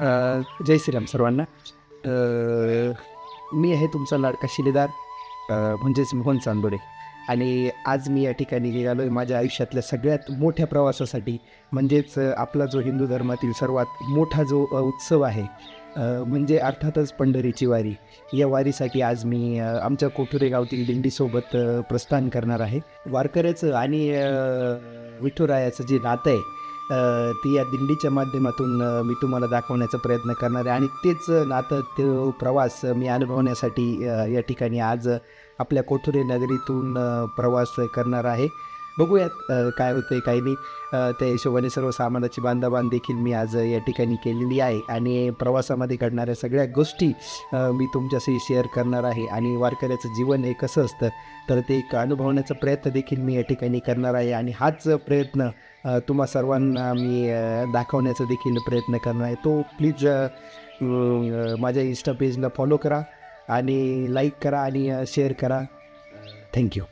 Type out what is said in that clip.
जय श्रीराम सर्वांना. मी आहे तुमचा लाडका शिलेदार म्हणजेच मोहन चांदोडे. आणि आज मी या ठिकाणी गेलो आहे माझ्या आयुष्यातल्या सगळ्यात मोठ्या प्रवासासाठी. म्हणजेच आपला जो हिंदू धर्मातील सर्वात मोठा जो उत्सव आहे म्हणजे अर्थातच पंढरीची वारी. या वारीसाठी आज मी आमच्या कोठुरे गावतील दिंडीसोबत प्रस्थान करणार आहे. वारकऱ्याचं आणि विठुरायाचं जे नातं आहे ती या दिंडीच्या माध्यमातून मी तुम्हाला दाखवण्याचा प्रयत्न करणार आहे. आणि तेच नातं तो प्रवास मी अनुभवण्यासाठी या ठिकाणी आज आपल्या कोथुरे नगरीतून प्रवास करणार आहे. बघूयात काय होतं आहे काही नाही त्या हिशोबाने सर्व सामानाची बांधाबांध देखील मी आज या ठिकाणी केलेली आहे. आणि प्रवासामध्ये घडणाऱ्या सगळ्या गोष्टी मी तुमच्याशी शेअर करणार आहे. आणि वारकऱ्याचं जीवन हे कसं असतं तर ते एक अनुभवण्याचा प्रयत्न देखील मी या ठिकाणी करणार आहे. आणि हाच प्रयत्न तुम्हा सर्वांना मी दाखवण्याचा देखील प्रयत्न करणार आहे. तो प्लीज माझ्या इन्स्टा पेजला फॉलो करा आणि लाईक करा आणि शेअर करा. थँक्यू